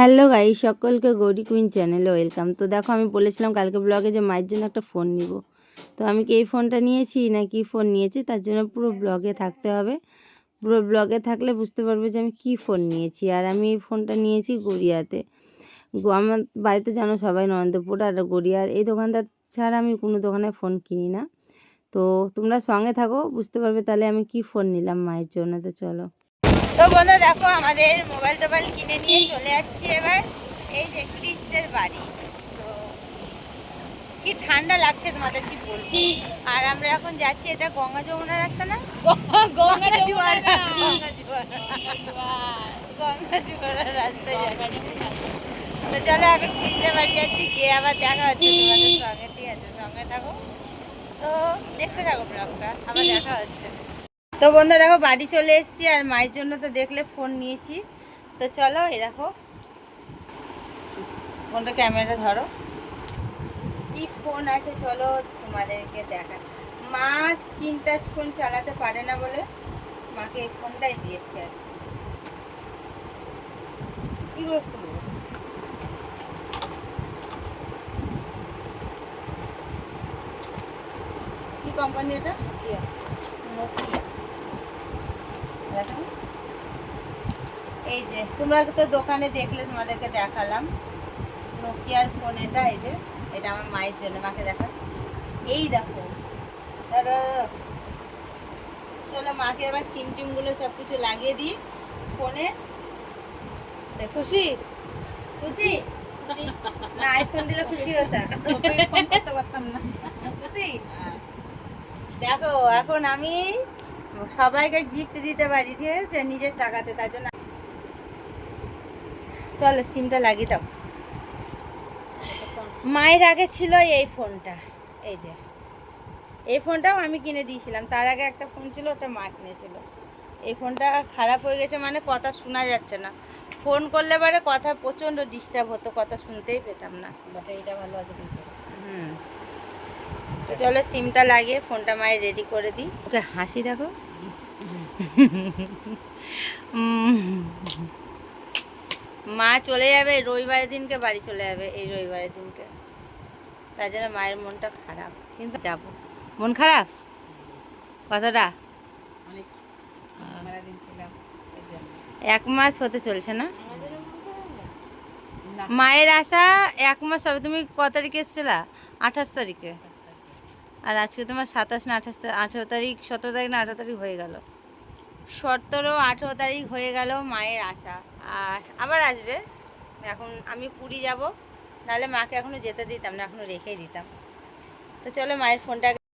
Hello guy সকলকে Gauri queen চ্যানেলে welcome. তো দেখো, আমি বলেছিলাম কালকে ব্লগে যে মায়ের জন্য একটা ফোন নিব। তো আমি কি এই ফোনটা নিয়েছি না কি ফোন নিয়েছি, তার জন্য পুরো ব্লগে থাকতে হবে। পুরো ব্লগে থাকলে বুঝতে পারবে যে আমি কি ফোন নিয়েছি। আর আমি এই ফোনটা নিয়েছি গড়িয়াতে। আমার বাড়িতে জানো সবাই নরেন্দ্রপুর আর গড়িয়ার। এই দোকানদার ছাড়া আমি কোনো দোকানে ফোন কিনি না। তো তোমরা সঙ্গে থাকো, বুঝতে পারবে তাহলে আমি কি ফোন নিলাম মায়ের জন্য। তো চলো। তো বন্ধু দেখো আমাদের মোবাইল টোবাইল কিনে নিয়ে চলে যাচ্ছি এবার। এই যে ক্রিসদের বাড়ি। তো কি ঠান্ডা লাগছে তোমাদের কি বলব? আর আমরা এখন যাচ্ছি এটা গঙ্গা যমুনা রাস্তা না? গঙ্গা জুয়ার গঙ্গা জুয়ার গঙ্গা জুয়ার রাস্তায় যাচ্ছি। তো চলো এখন ক্রিসদের বাড়ি যাচ্ছি গিয়ে আবার দেখা হচ্ছে তোমাদের সঙ্গে। ঠিক আছে সঙ্গে থাকো। তো দেখতে থাকো ব্লগটা আবার দেখা হচ্ছে। তো বন্ধু দেখো, বাড়ি চলে এসেছি আর মায়ের জন্য তো দেখলে ফোন নিয়েছি। তো চলো, এই দেখো। ফোনটা ক্যামেরা ধরো। কি ফোন আছে চলো তোমাদেরকে দেখা মা স্ক্রিন টাচ ফোন চালাতে পারে না বলে মাকে এই ফোনটাই দিয়েছি আর কি। কি কোম্পানি এটা? নোকিয়া দেখো এই যে তোমরা তো দোকানে দেখলে তোমাদেরকে দেখালাম। নোকিয়ার ফোন এটা এই যে এটা আমার মায়ের জন্য মাকে দেখা। এই দেখো। চলো মাকে এবার সিম টিমগুলো সব কিছু লাগিয়ে দিই ফোনে। খুশি? খুশি? না আইফোন দিলে খুশি হতা খুশি? দেখো এখন আমি সবাইকে গিফট দিতে পারি ঠিক আছে? নিজের টাকাতে তার জন্য। চলো সিমটা লাগিয়ে দাও। মায়ের আগে ছিল এই ফোনটা এই যে। এই ফোনটাও আমি কিনে দিয়েছিলাম। তার আগে একটা ফোন ছিল ওটা মা কিনেছিল। এই ফোনটা খারাপ হয়ে গেছে মানে কথা শোনা যাচ্ছে না। ফোন করলে পরে কথা প্রচণ্ড ডিস্টার্ব হতো কথা শুনতেই পেতাম না। ব্যাটারিটা ভালো আছে হুম। তো চলো সিমটা লাগিয়ে ফোনটা মায়ের রেডি করে দিই। ওকে হাসি দেখো। মা চলে যাবে রবিবারের দিনকে বাড়ি চলে যাবে এই রবিবারের দিনকে। তার জন্য মায়ের মনটা খারাপ কিন্তু যাব। মন খারাপ? কথাটা? এক মাস হতে চলছে না? মায়ের আশা এক মাস হবে তুমি ক তারিখে এসেছিলা? আঠাশ তারিখে। আর আজকে তোমার সাতাশ না আঠাশ আঠেরো তারিখ সতেরো তারিখ না আঠেরো তারিখ হয়ে গেল। সতেরো আঠেরো তারিখ হয়ে গেল মায়ের আশা আর আবার আসবে। এখন আমি পুরী যাব। নাহলে মাকে এখনও যেতে দিতাম না এখনও রেখেই দিতাম। তো চলো মায়ের ফোনটা